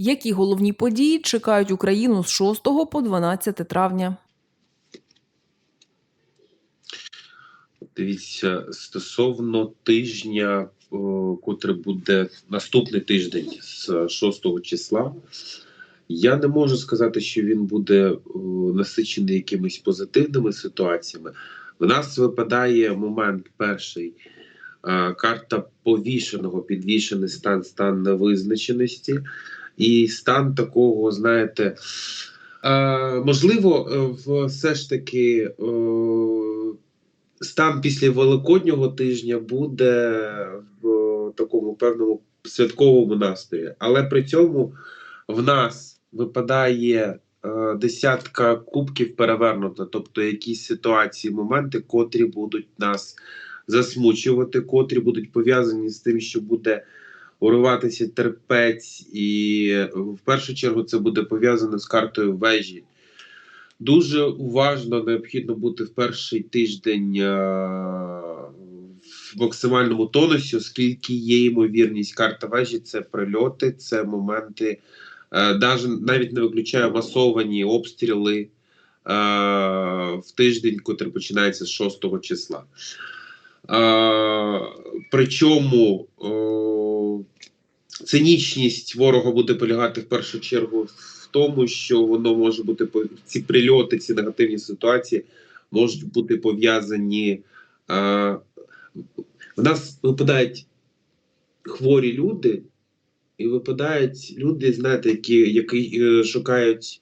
Які головні події чекають Україну з 6 по 12 травня? Дивіться, стосовно тижня, о, котрий буде наступний тиждень з 6 числа, я не можу сказати, що він буде насичений якимись позитивними ситуаціями. В нас випадає момент перший. е, Карта повішеного, підвішений стан, стан невизначеності, і стан такого, знаєте, е, можливо, е, все ж таки е, стан після Великоднього тижня буде в такому певному святковому настрої. Але при цьому в нас випадає е, десятка кубків перевернута, тобто якісь ситуації, моменти, котрі будуть нас засмучувати, котрі будуть пов'язані з тим, що буде уриватися терпець, і в першу чергу це буде пов'язано з картою вежі. Дуже уважно необхідно бути в перший тиждень е, в максимальному тонусі, оскільки є ймовірність карта вежі це прильоти, це моменти, е, навіть не виключаю масовані обстріли е, в тиждень, котрий починається з 6 числа. Причому цинічність ворога буде полягати в першу чергу в тому, що воно може бути ці прильоти, ці негативні ситуації можуть бути пов'язані. В нас випадають хворі люди, і випадають люди, знаєте, які, які е, шукають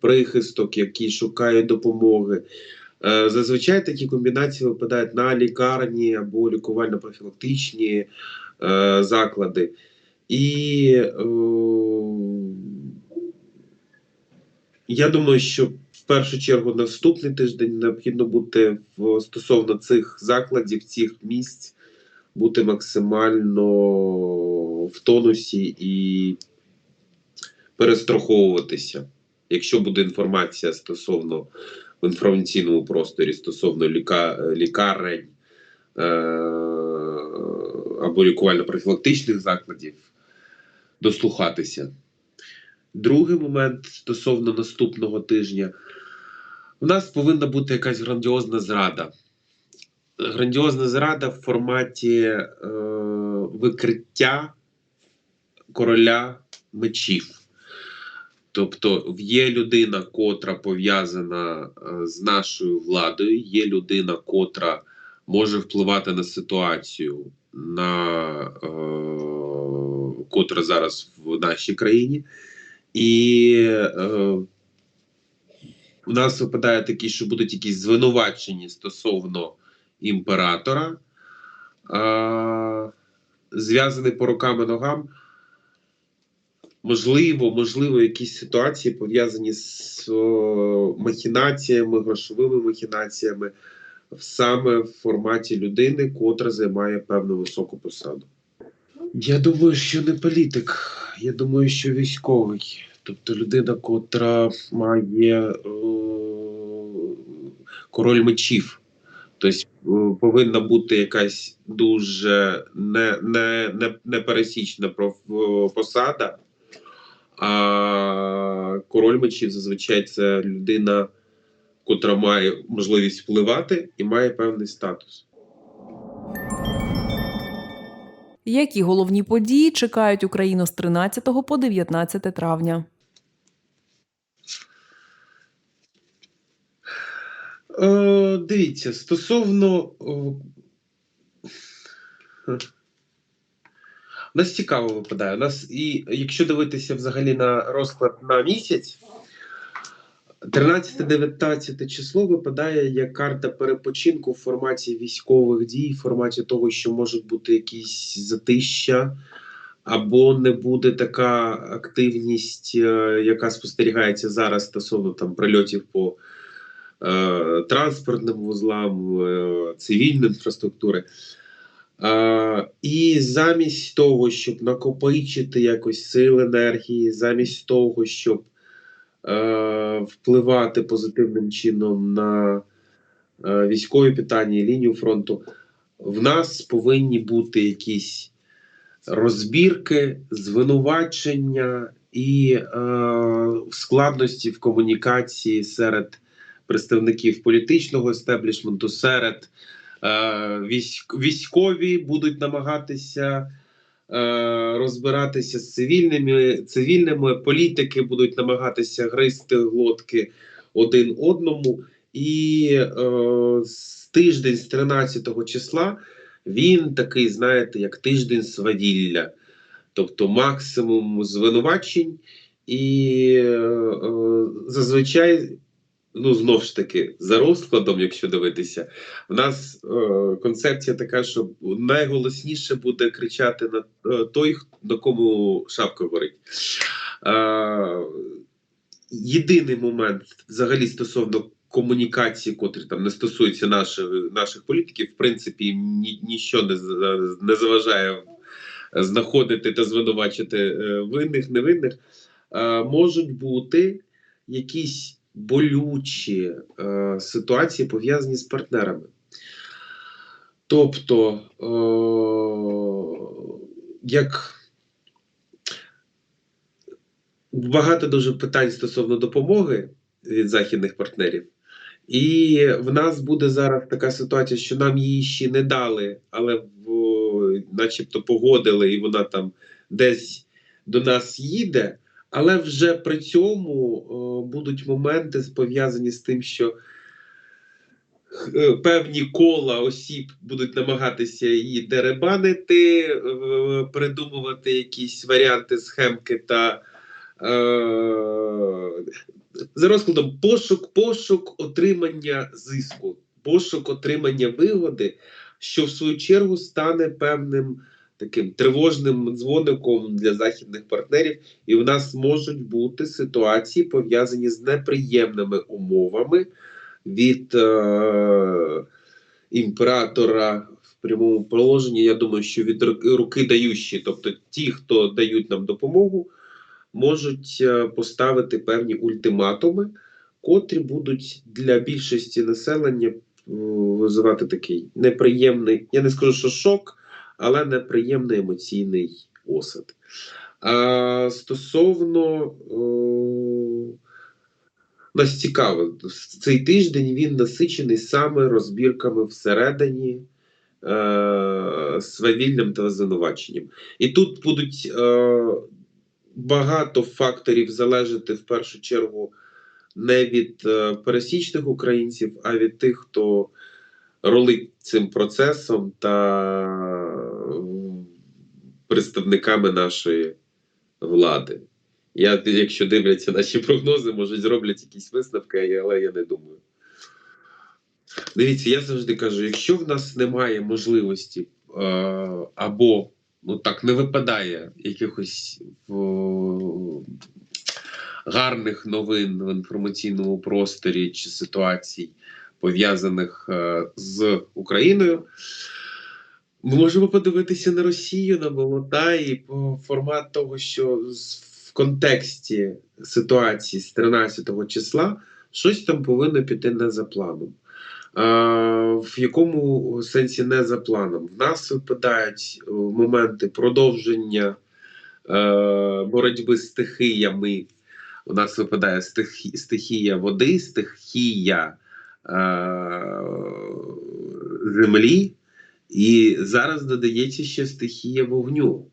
прихисток, які шукають допомоги. Е, Зазвичай такі комбінації випадають на лікарні або лікувально-профілактичні е, заклади. І е, я думаю, що в першу чергу наступний тиждень необхідно бути в, стосовно цих закладів, цих місць, бути максимально в тонусі і перестраховуватися. Якщо буде інформація стосовно в інформаційному просторі стосовно ліка, лікарень е, або лікувально-профілактичних закладів, дослухатися. Другий момент стосовно наступного тижня. У нас повинна бути якась грандіозна зрада. Грандіозна зрада в форматі е, викриття короля мечів. Тобто є людина, котра пов'язана е, з нашою владою, є людина, котра може впливати на ситуацію, на, е, котра зараз в нашій країні. І е, нас випадає такі, що будуть якісь звинувачення стосовно імператора, е, зв'язаний по рукам ногам. Можливо, можливо, якісь ситуації пов'язані з о, махінаціями, грошовими махінаціями, саме в форматі людини, котра займає певну високу посаду. Я думаю, що не політик, я думаю, що військовий. Тобто людина, котра має е, король мечів. Тобто е, повинна бути якась дуже не, не, не, непересічна проф- посада. А король мечів зазвичай це людина, котра має можливість впливати і має певний статус. Які головні події чекають Україну з 13 по 19 травня? Е, дивіться, стосовно. У нас цікаво випадає. У нас і якщо дивитися взагалі на розклад на місяць, 13-19 число випадає як карта перепочинку в форматі військових дій, в форматі того, що можуть бути якісь затища, або не буде така активність, е, яка спостерігається зараз стосовно там прильотів по е, транспортним вузлам, е, цивільної інфраструктури. Е, і замість того, щоб накопичити якось сил енергії, замість того, щоб е, впливати позитивним чином на е, військові питання лінію фронту, в нас повинні бути якісь розбірки, звинувачення і е, складності в комунікації серед представників політичного естеблішменту, серед е, військ, військові будуть намагатися розбиратися з цивільними, цивільними, політики будуть намагатися гризти глотки один одному. І е, з тиждень з 13 числа він такий, знаєте, як тиждень свавілля, тобто максимум звинувачень, і е, е, зазвичай, ну знову ж таки, за розкладом, якщо дивитися, в нас е, концепція така, що найголосніше буде кричати на е, той, на кому шапка горить. Е, єдиний момент взагалі стосовно комунікації, котрі там не стосуються наших, наших політиків, в принципі, ні, ніщо не, не заважає знаходити та звинувачити е, винних, невинних, е, можуть бути якісь болючі е, ситуації пов'язані з партнерами. Тобто, е, як багато дуже питань стосовно допомоги від західних партнерів. І в нас буде зараз така ситуація, що нам її ще не дали, але в, начебто погодили, і вона там десь до нас їде. Але вже при цьому будуть моменти пов'язані з тим, що е, певні кола осіб будуть намагатися її деребанити, е, придумувати якісь варіанти схемки та е, за розкладом пошук, пошук отримання зиску, пошук отримання вигоди, що в свою чергу стане певним таким тривожним дзвоником для західних партнерів, і в нас можуть бути ситуації пов'язані з неприємними умовами від е, імператора прямому положенні. Я думаю, що від руки, даючі, тобто ті, хто дають нам допомогу, можуть е, поставити певні ультиматуми, котрі будуть для більшості населення визивати такий неприємний, я не скажу, що шок, але неприємний емоційний осад. А стосовно о, нас цікаво, цей тиждень він насичений саме розбірками всередині. е, Свавіллям та звинуваченням. І тут будуть е, багато факторів залежати в першу чергу не від е, пересічних українців, а від тих, хто ролить цим процесом та е, представниками нашої влади. Я, якщо дивляться наші прогнози, може зроблять якісь висновки, але я не думаю. Дивіться, я завжди кажу: якщо в нас немає можливості е, або ну так не випадає якихось гарних новин в інформаційному просторі чи ситуацій, пов'язаних е, з Україною, ми можемо подивитися на Росію, на болота і по формат того, що в контексті ситуації з 13 числа щось там повинно піти не за планом. А, в якому сенсі не за планом? В нас випадають е, моменти продовження е, боротьби з стихіями. У нас випадає стихі, стихія води, стихія е, землі, і зараз додається ще стихія вогню.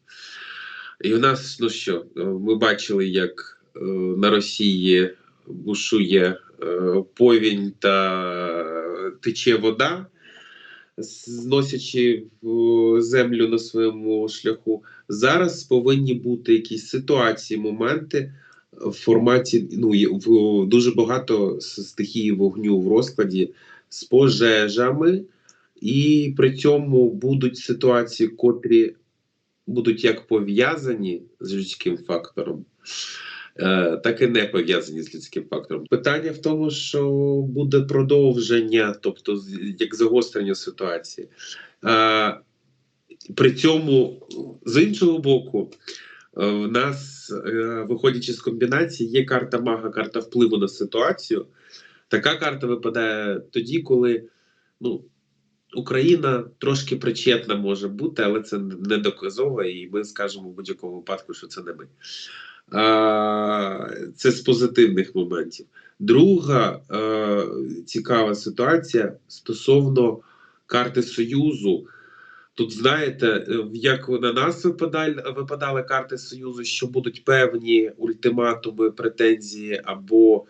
І у нас, ну що, е, ми бачили, як е, на Росії бушує е, повінь та тече вода, зносячи землю на своєму шляху. Зараз повинні бути якісь ситуації, моменти в форматі. Ну, в дуже багато стихії вогню в розкладі з пожежами, і при цьому будуть ситуації, котрі будуть як пов'язані з людським фактором, е, так і не пов'язані з людським фактором. Питання в тому, що буде продовження, тобто як загострення ситуації. Е, При цьому, з іншого боку, е, в нас, виходячи з комбінації, є карта мага, карта впливу на ситуацію. Така карта випадає тоді, коли ну, Україна трошки причетна може бути, але це не доказово, і ми скажемо в будь-якому випадку, що це не ми. Це з позитивних моментів. Друга е, цікава ситуація стосовно карти Союзу. Тут знаєте, е, як на нас випадали, випадали карти Союзу, що будуть певні ультиматуми, претензії або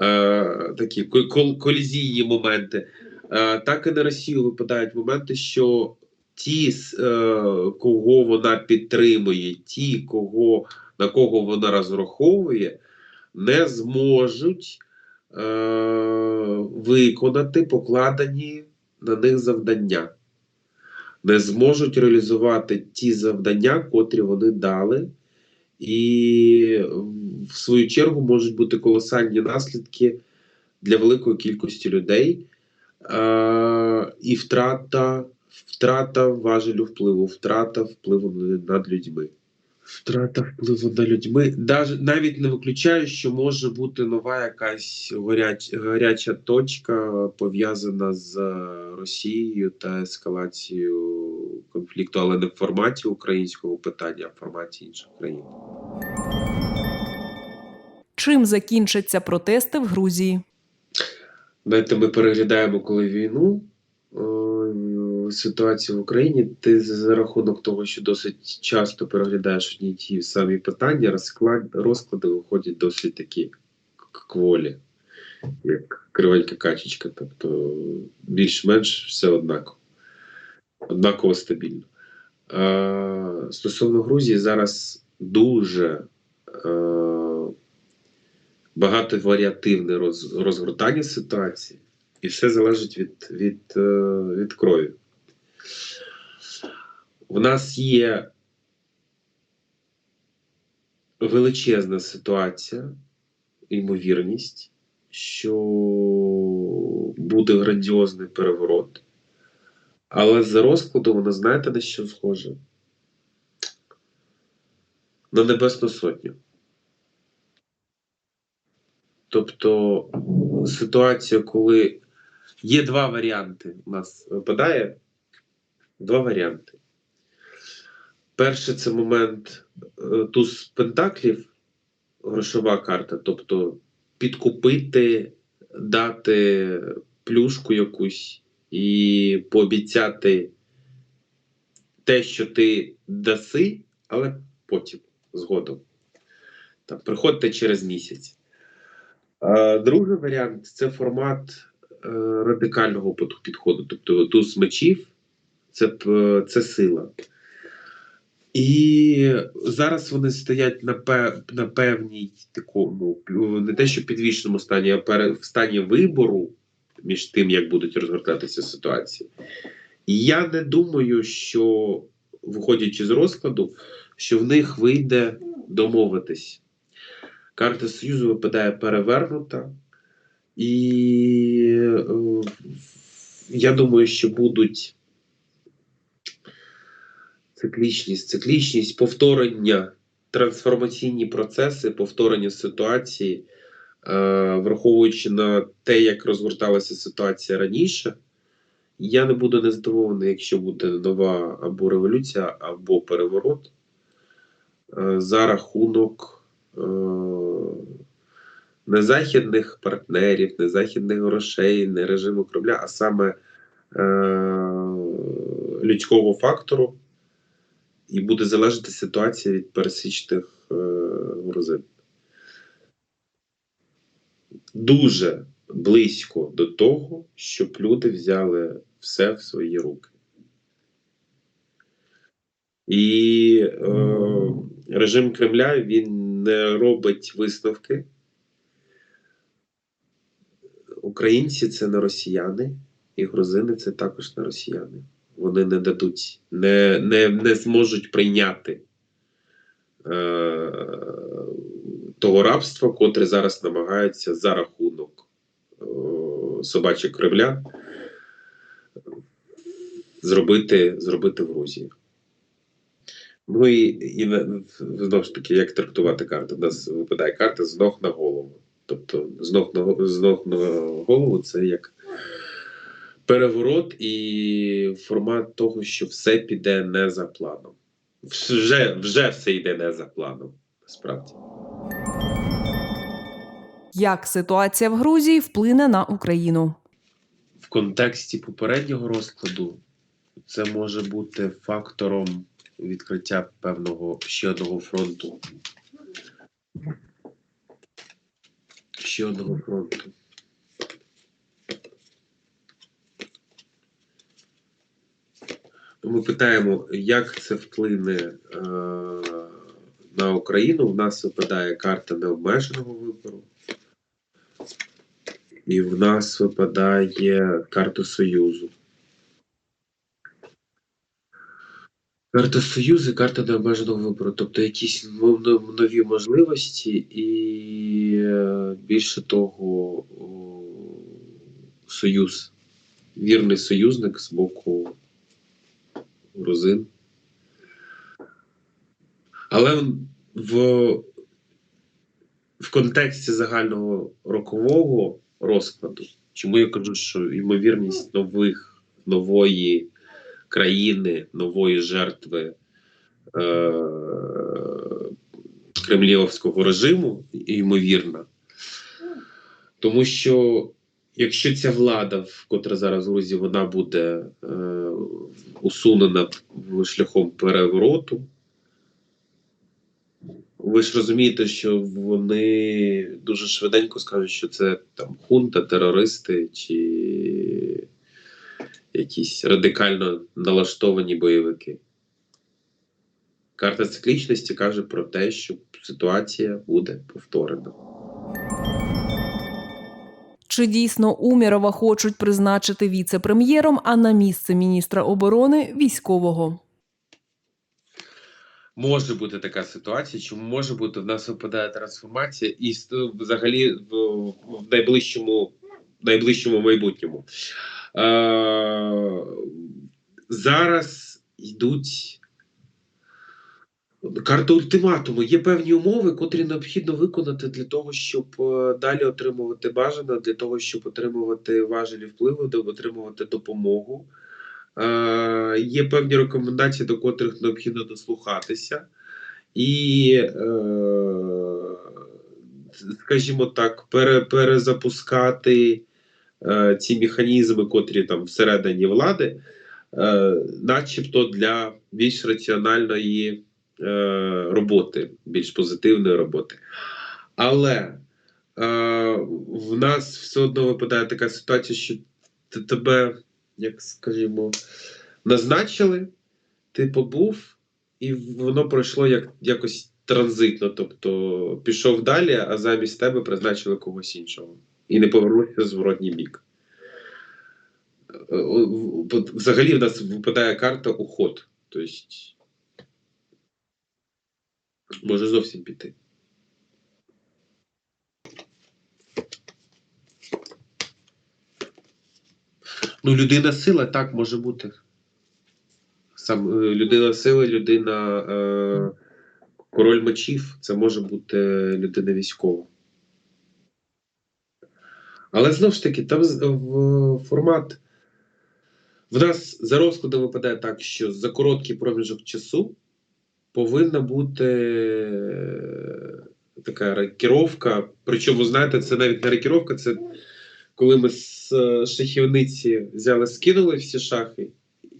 е, такі кол- колізійні моменти. Е, так і на Росію випадають моменти, що ті, е, кого вона підтримує, ті, кого, на кого вона розраховує, не зможуть е, виконати покладені на них завдання, не зможуть реалізувати ті завдання, котрі вони дали, і в свою чергу можуть бути колосальні наслідки для великої кількості людей. Е, і втрата, втрата важелю впливу, втрата впливу над людьми. Втрата впливу над людьми. Даже, навіть не виключаю, що може бути нова якась горяч, гаряча точка пов'язана з Росією та ескалацією конфлікту, але не в форматі українського питання, а в форматі інших країн. Чим закінчаться протести в Грузії? Знаєте, ми переглядаємо коли війну, е, ситуацію в Україні. Ти за рахунок того, що досить часто переглядаєш одні ті самі питання, розклад, розклади виходять досить такі кволі, як кривенька качечка. Тобто більш-менш все однаково, однаково стабільно. Е, стосовно Грузії, зараз дуже е, багатоваріативне роз, розгортання ситуації, і все залежить від, від, е, від крові. У нас є величезна ситуація, ймовірність, що буде грандіозний переворот. Але за розкладом вона знаєте на що схоже? На Небесну Сотню. Тобто ситуація, коли є два варіанти, у нас випадає два варіанти. Перший це момент е, туз пентаклів, грошова карта, тобто підкупити, дати плюшку якусь і пообіцяти те, що ти даси, але потім згодом. Там, приходьте через місяць. Другий варіант це формат е, радикального під- підходу. Тобто туз мечів це, це сила. І зараз вони стоять на, пе- на певній такому, не те, що підвішеному стані, а в стані вибору між тим, як будуть розгортатися ситуації. Я не думаю, що, виходячи з розкладу, що в них вийде домовитись. Карта Союзу випадає перевернута, і е, я думаю, що будуть циклічність, циклічність, повторення, трансформаційні процеси, повторення ситуації, е, враховуючи на те, як розгорталася ситуація раніше. Я не буду незадоволений, якщо буде нова або революція, або переворот е, за рахунок не західних партнерів, не західних грошей, не режиму Кремля, а саме е, людського фактору, і буде залежати ситуація від пересічних е, грузин. Дуже близько до того, щоб люди взяли все в свої руки. І е, режим Кремля він не робить висновки. Українці це не росіяни, і грузини це також не росіяни. Вони не дадуть, не, не, не зможуть прийняти е, того рабства, котре зараз намагаються за рахунок е, собачого Кремля зробити, зробити в Грузії. Ну і, і знову ж таки, як трактувати карту? У нас випадає карта з ног на голову. Тобто з ног на, з ног на голову це як переворот і формат того, що все піде не за планом. Вже, вже все йде не за планом. Справді. Як ситуація в Грузії вплине на Україну? В контексті попереднього розкладу це може бути фактором відкриття певного ще одного фронту. Ще одного фронту. Ми питаємо, як це вплине е, на Україну. У нас випадає карта необмеженого вибору. І в нас випадає карта Союзу. Карта Союзу, карта необмеженого вибору, тобто якісь нові можливості, і е, більше того, союз, вірний союзник з боку грузин. Але в, в контексті загального рокового розкладу, чому я кажу, що ймовірність нових, нової країни, нової жертви е, кремлівського режиму, ймовірна. Тому що якщо ця влада, в котра зараз в Грузії, вона буде е, усунена шляхом перевороту, ви ж розумієте, що вони дуже швиденько скажуть, що це там хунта, терористи чи якісь радикально налаштовані бойовики. Карта циклічності каже про те, що ситуація буде повторена. Чи дійсно Умірова хочуть призначити віце-прем'єром, а на місце міністра оборони військового? Може бути така ситуація, чому може бути в нас випадає трансформація, і взагалі в, в найближчому, найближчому майбутньому. Е, зараз йдуть карта ультиматуму. Є певні умови, котрі необхідно виконати для того, щоб е, далі отримувати бажане, для того, щоб отримувати важелі впливу, отримувати допомогу. Е, є певні рекомендації, до котрих необхідно дослухатися. І, е, скажімо так, пере, перезапускати е, ці механізми, котрі там всередині влади, е, начебто для більш раціональної е, роботи, більш позитивної роботи. Але в нас все одно випадає така ситуація, що тебе, як скажімо, назначили, ти побув, і воно пройшло як, якось транзитно. Тобто пішов далі, а замість тебе призначили когось іншого. І не повернувся в зворотній бік. Е, Взагалі в нас випадає карта уход. Тобто може зовсім піти. Ну, людина сила так може бути. Сам е, людина сили, людина е, король мечів це може бути людина військова. Але знову ж таки, там формат. В нас за розкладом випадає так, що за короткий проміжок часу повинна бути е, така рокіровка. Причому, знаєте, це навіть не рокіровка, це коли ми з е, шахівниці взяли, скинули всі шахи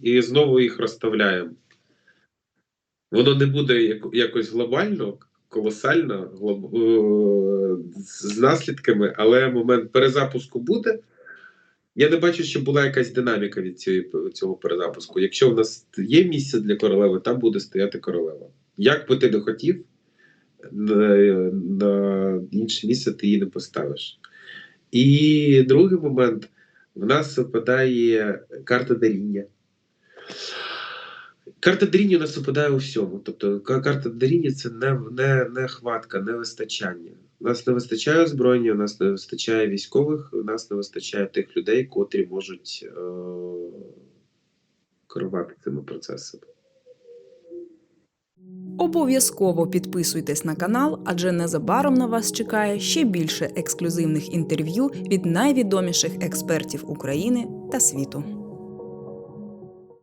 і знову їх розставляємо. Воно не буде якось глобально, колосально е, з наслідками, але момент перезапуску буде. Я не бачу, щоб була якась динаміка від цієї, цього перезапуску. Якщо в нас є місце для королеви, там буде стояти королева. Як би ти не хотів, на, на інше місце ти її не поставиш. І другий момент: в нас випадає карта даріння. Карта даріння у нас випадає у всьому. Тобто карта даріння це не, не, не хватка, не вистачання. У нас не вистачає озброєння, у нас не вистачає військових, у нас не вистачає тих людей, котрі можуть е- керувати цими процесами. Обов'язково підписуйтесь на канал, адже незабаром на вас чекає ще більше ексклюзивних інтерв'ю від найвідоміших експертів України та світу.